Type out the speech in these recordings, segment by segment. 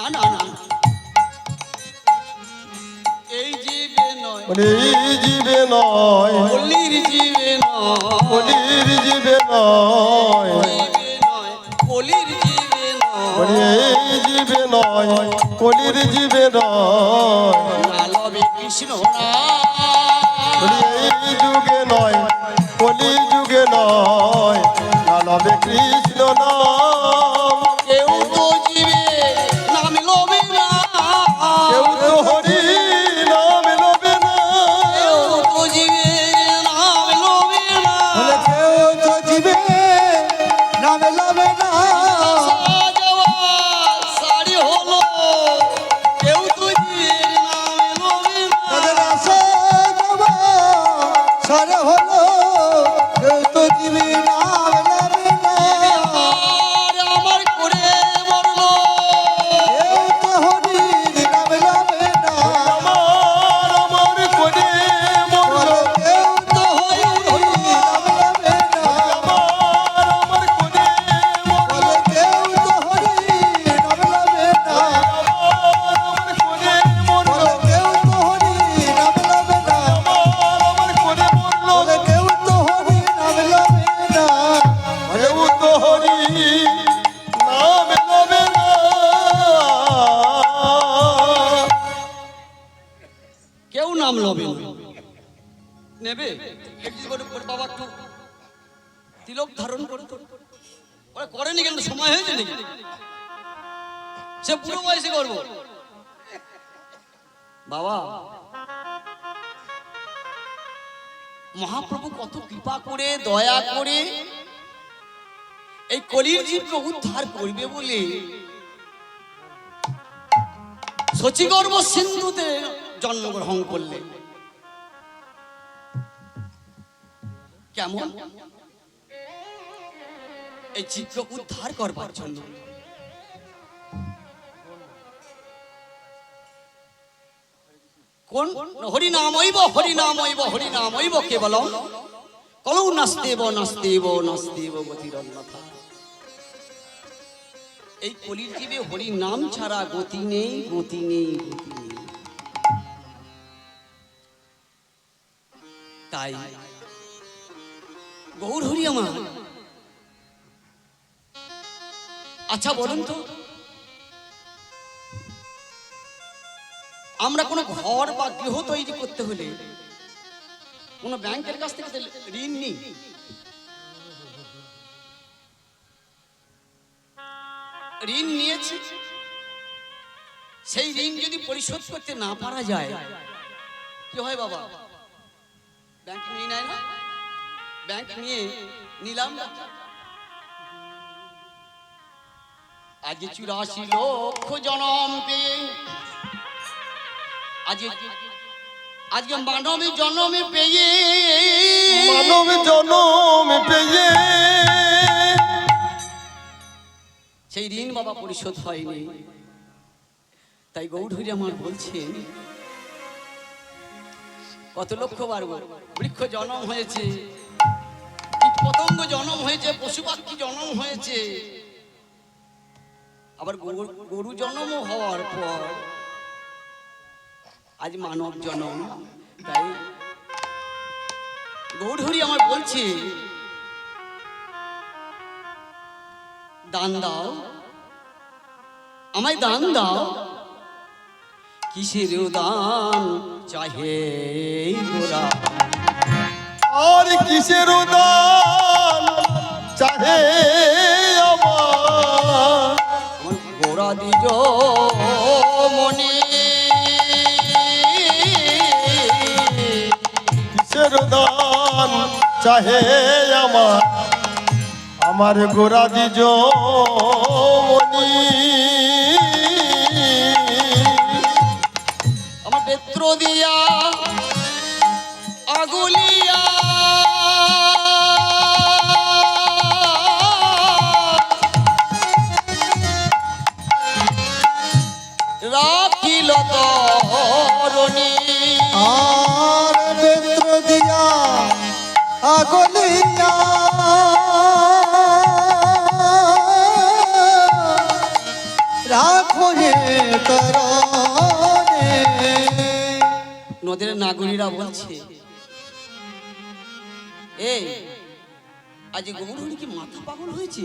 না না না এই জীবে নয়। এই জীবে নয়। কলির জীবে নয়। কলির জীবে নয়। নয়। জীবে নয়। এই জীবে নয়। কলির জীবে নয়। না লবে কৃষ্ণ এই যুগে নয়। কলি যুগে নয়। কৃষ্ণ নাম দয়া করে এই কলির জীবকে উদ্ধার করবে বলে শচীগর্ভ সিন্ধুতে জন্মগ্রহণ করলেন কেমন? এই চিত্র উদ্ধার করবার জন্য। কোন? হরিনামৈব হরিনামৈব হরিনামৈব কেবলম। কলৌ নাস্তেব নাস্তেব নাস্তেব গতিরন্যথা এই কলির জীবে হরি নাম ছাড়া গতি নেই গতি নেই। তাই গৌর হরি আমার। আচ্ছা বলুন তো, আমরা কোনো ঘর বা গৃহ তৈরি করতে হলে কোনো ব্যাংকের কাছ থেকে ঋণ নিই? ঋণ নিয়েছি? সেই ঋণ যদি পরিশোধ করতে না পারা যায়, কি হয় বাবা? ব্যাংক নিয়ে নেয় না? ব্যাংক নিয়ে নিলাম না। আজ চুরাশি লক্ষ জনম পেয়ে, আজ আজকে মানবী জন্মে পেয়ে। মানব জনম পেয়ে। সেই ঋণ বাবা পরিশোধ হয়নি। তাই গৌরহরি আমার বলছেন কত লক্ষ বার বৃক্ষ জন্ম হয়েছে পতঙ্গ জন্ম হয়েছে পশু পাখি জন্ম হয়েছে। আবার গরু গরু জন্ম হওয়ার পর আজ মানব জন্ম তাই গৌরহরি আমার বলছে দান দাও আমায় দান দাও। কিসের দান চাহে গোরা? আর কিসের দান চাহে আমার? আমার গোরা দিজ মনে দান চাহে আমার। আমার গোরা দিজ মনি নাগরীরা বলছে এই আজ গৌরহরি কি মাথা পাগল হয়েছে?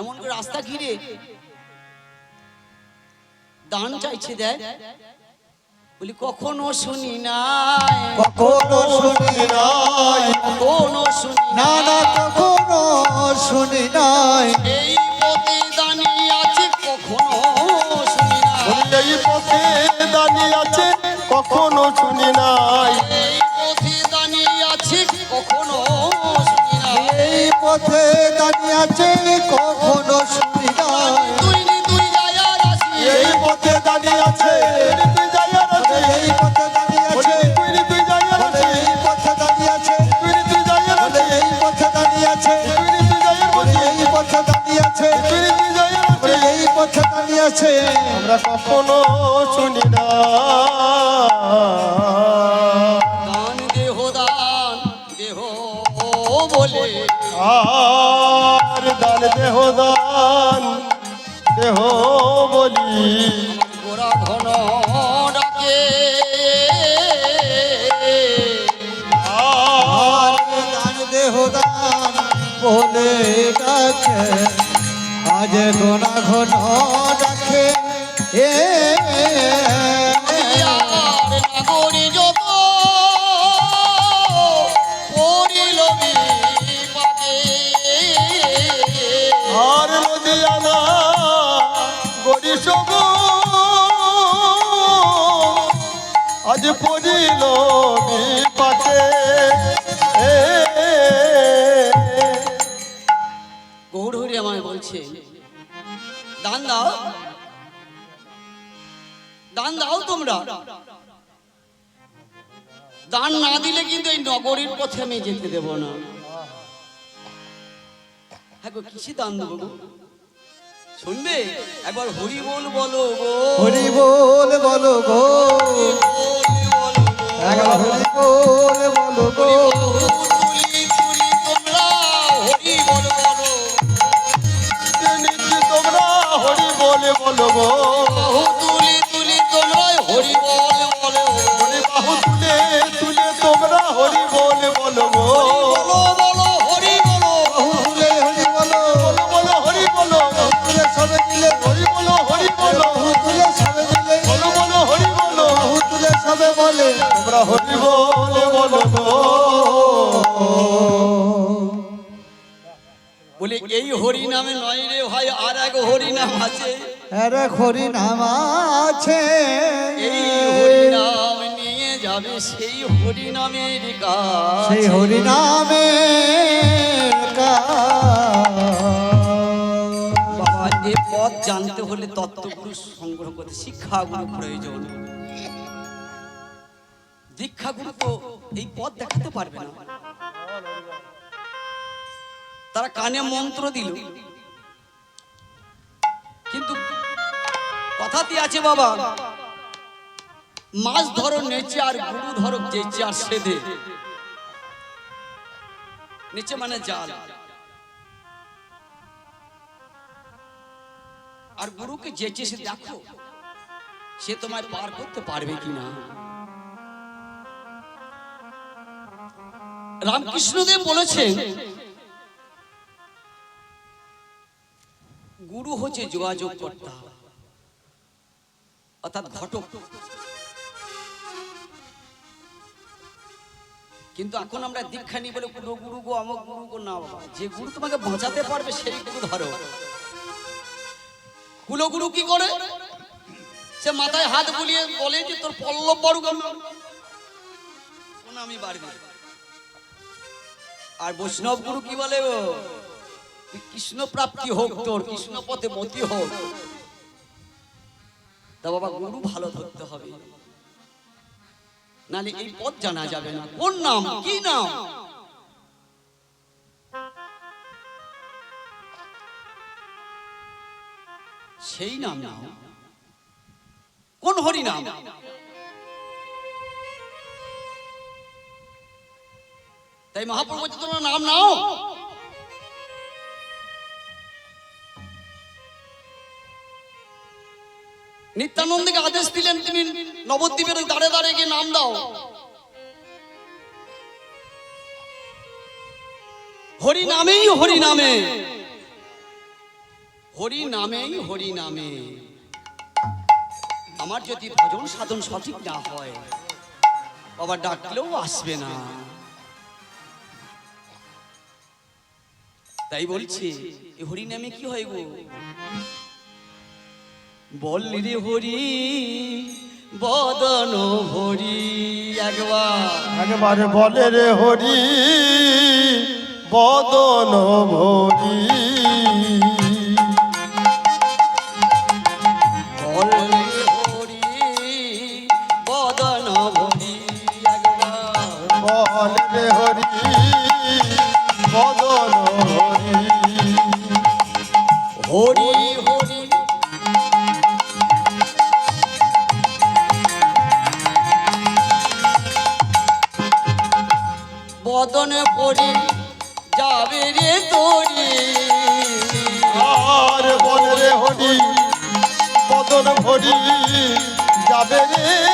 এমন করে রাস্তা ঘিরে দান চাইছে দেয়? বলি কখনো শুনি নাই কখনো শুনি নাই কখনো শুনি না না কখনো শুনি নাই। এই পথে দাঁড়িয়ে আছে কখনো শুনি নাই। এই পথে দাঁড়িয়ে আছে কখনো শুনি নাই। এই পথে দাঁড়িয়ে আছে, কখনো শুনি নাই। এই পথে দাঁড়িয়ে আছে, এই পথে আছে। পথে আছে পথে আছে। পথে আছে এই পথে দাঁড়িয়ে আছে। আমরা কখনো শুনি দান দেহ দান বলি। গোরা ঘন ডাকে। আর আর দান দেহ দান বলে ডাকে। আজ গোনা ঘন ডাকে। এ আমায় বলছে দান দাও। দান দাও তোমরা। দান না দিলে কিন্তু এই নগরীর পথে আমি যেতে দেব না। হ্যাঁ গো কিসে দান দেবো গো? শুনবে? একবার হরি বল বলো গো। হরি বল বলো গো। হরি নাম আছে। আরে হরি নাম আছে। এই হরি নাম নিয়ে যাবে সেই হরি নামের কাজ। সেই হরি নামে বাবা এ পথ জানতে হলে তত্ত্বগুরু সংগ্রহ করতে শিক্ষাগুরু প্রয়োজন। দীক্ষাগুরু তো এই পথ দেখাতে পারবে না। তারা কানে মন্ত্র দিল। কিন্তু কথাতে আছে বাবা? মাছ ধরো, নেচে আর গুরু ধরো যেচে আর সেদে। নিচে মানে জাল। আর গুরুকে যেচে সে দেখো, সে তোমায় পার করতে পারবে কিনা? রামকৃষ্ণদেব বলেছেন হচ্ছে যোগাযোগ কর্তা। অর্থাৎ ঘটক। কিন্তু এখন আমরা দীক্ষা নিই বলে গুরু গুরু গো আমক গুরু গো, না যে গুরু তোমাকে বাঁচাতে পারবে সেই গুরু ধরো। কুলগুরু কি করে? সে মাথায় হাত বুলিয়ে বলে যে, তোর পল্লব বড় গম আমি বাড়বি আর বৈষ্ণব গুরু কি বলে ও কৃষ্ণ প্রাপ্তি হোক তোর কৃষ্ণ পথে মতি হোক। তা বাবা গুরু ভালো ধরতে হবে। নালে এই পথ জানা যাবে না। কোন নাম? কি নাম? সেই নাম নাও। কোন হরি নাম? তাই মহাপ্রভু তোমরা নাম নাও। নিত্যানন্দকে আদেশ দিলেন তুমি নবদ্বীপের দাঁড়ে দাঁড়ে গিয়ে নাম দাও। হরি নামেই হরি নামে। হরি নামেই হরি নামে। আমার যদি ভজন সাধন সঠিক না হয়, বাবা ডাকলেও আসবে না। তাই বলছি হরি নামে কি হয় গো? বললি হরি বদন হরি একবার। একবারে বলে হরি বদন ভরি। ভরি যাবে রে।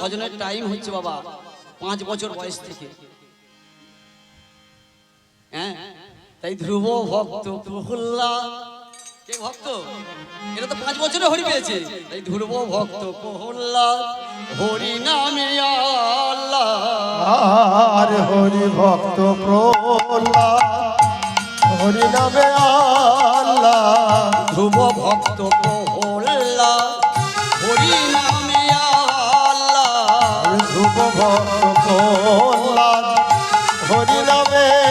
ভজনের টাইম হচ্ছে বাবা পাঁচ বছর বয়স থেকে। হ্যাঁ? তাই ধ্রুব ভক্ত প্রহ্লাদ। কে ভক্ত? এটা তো পাঁচ বছরে হরি পেয়েছে। তাই ধ্রুব ভক্ত হরি নামে আর হরি ভক্ত প্রহ্লাদ হরি নামে আল্লাহ। ধ্রুব ভক্ত প্রহ্লাদ। ভক্ত হরি নামে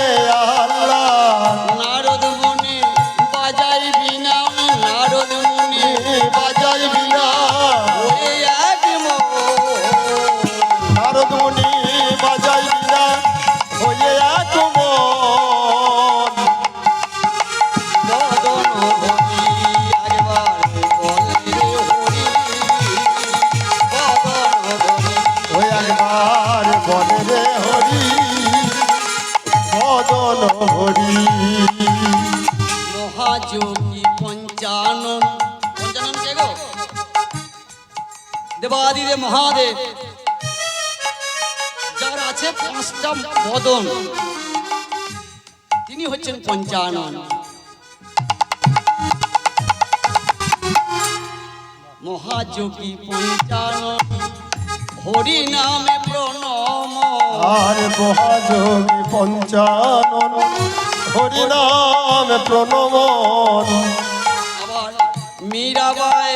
বদন তিনি হচ্ছেন পঞ্চানন। মহাযোগী পঞ্চানন হরি নামে প্রণম। আর মহাযোগী পঞ্চানন হরি নাম প্রণমন আবার মীরাবাই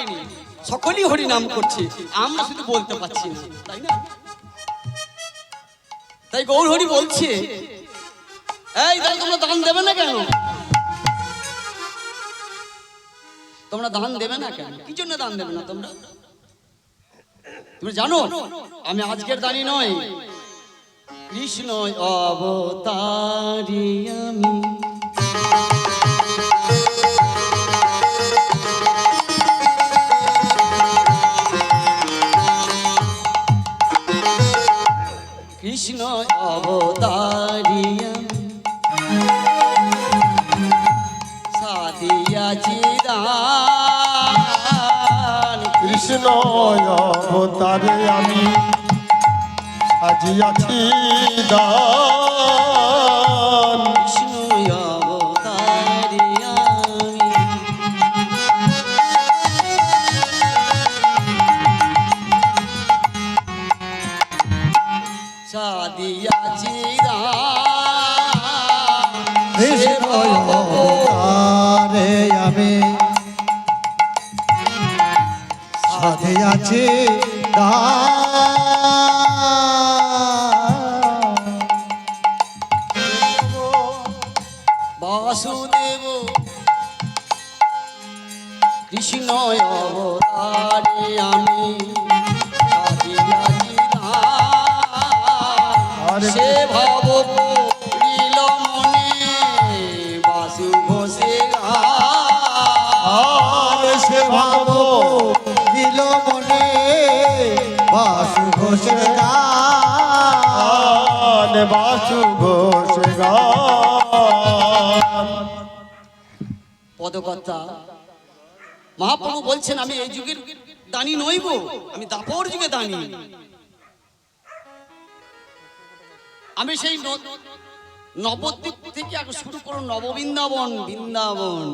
সকলেই হরি নাম করছি। আমরা শুধু বলতে পারছি না। তাই না তাই গৌর হরি বলছে, এই, তাহলে তোমরা দান দেবে না কেন? তোমরা দান দেবে না কেন? কি জন্য দান দেবে না তোমরা? তুমি জানো, আমি আজকের দানি নয় কৃষ্ণ অবতারি আমি। কৃষ্ণ অবতারিয়া। সাদিয়া চিদান। কৃষ্ণ অবতারে আমি সাজিয়াছি দান যাবে সাথে আছে বাসুদেব কৃষ্ণ পদকর্তা, মহাপ্রভু বলছেন, আমি এই যুগের দানি নইব আমি দাপর যুগে দানি। আমি সেই নবদ্বীপ থেকে আগে শুরু করো, নববৃন্দাবন, বৃন্দাবন।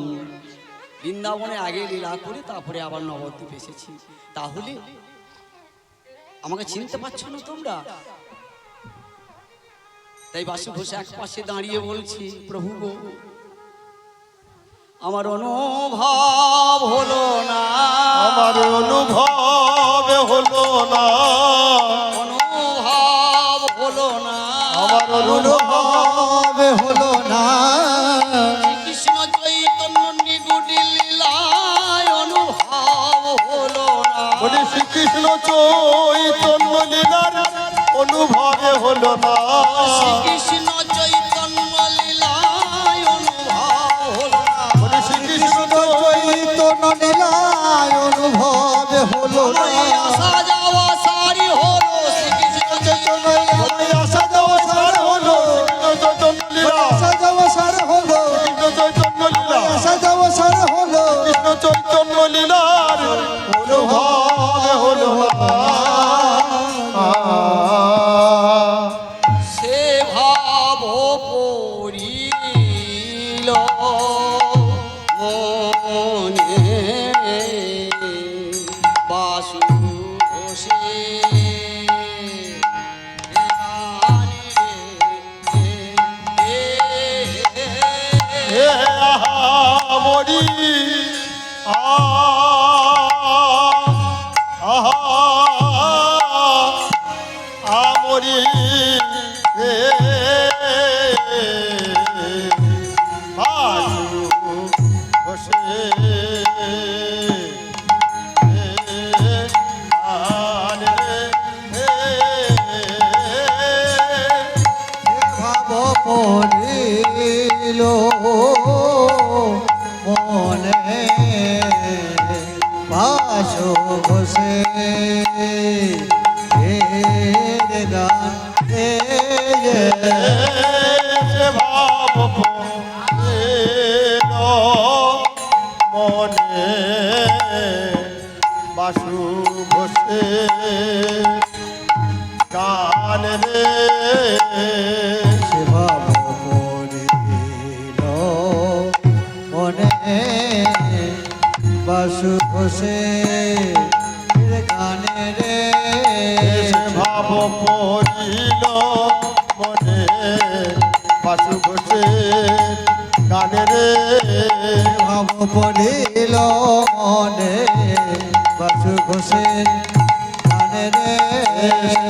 বৃন্দাবনে আগে লীলা করে তারপরে আবার নবদ্বীপ এসেছি। তাহলে আমাকে চিনতে পারছ না তোমরা? তাই বাসু ঘোষ এক পাশে দাঁড়িয়ে বলছি প্রভু গো আমার অনুভব হলো না। আমার অনুভব হলো না। অনুভব হলো না। আমার অনুভব হলো না। কৃষ্ণ চৈতন্য নিগুড়ি লীলায় অনুভব হলো না। শ্রীকৃষ্ণ চৈতন্য লীলার অনুভবে হলো না। শ্রীকৃষ্ণ চৈতন্য লীলায় অনুভব হলো না। বলি শ্রীকৃষ্ণ চৈতন্য লীলায় অনুভব হলো না। আসা যাওয়া সারি হলো শ্রীকৃষ্ণ চৈতন্য আসা যাওয়া সার হলো চৈতন্য লীলা। আসা যাওয়া সার হলো কৃষ্ণ চৈতন্য লীলা। আসা যাওয়া সার হলো। কৃষ্ণ চৈতন্য লীলার ঘষে গান মনে বাসু বসে।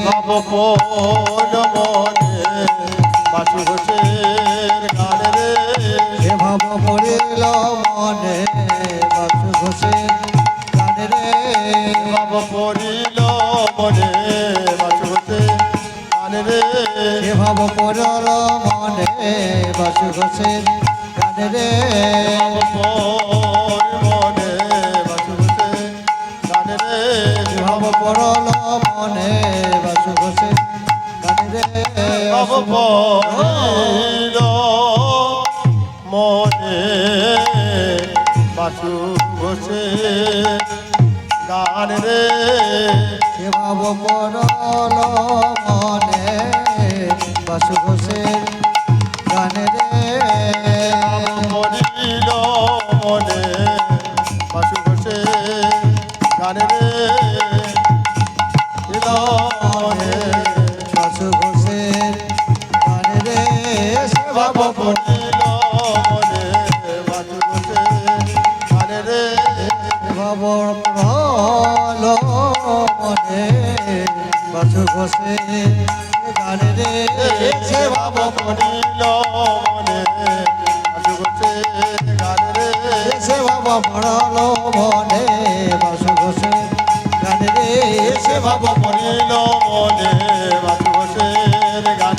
ভাব পড় মনে বাসু বসে গান রে। এ ভাব পড়িল মনে বাসু ঘষে গানে রে ভাব পড়িল মনে বাসু বসে গান রে এ পড়ল মনে বাসু ঘষে গানে রে। বাসু বসে। গান রে। এ ভাব মনে বাসু ঘষে সে ভাব পড়িল মনে বাজু গান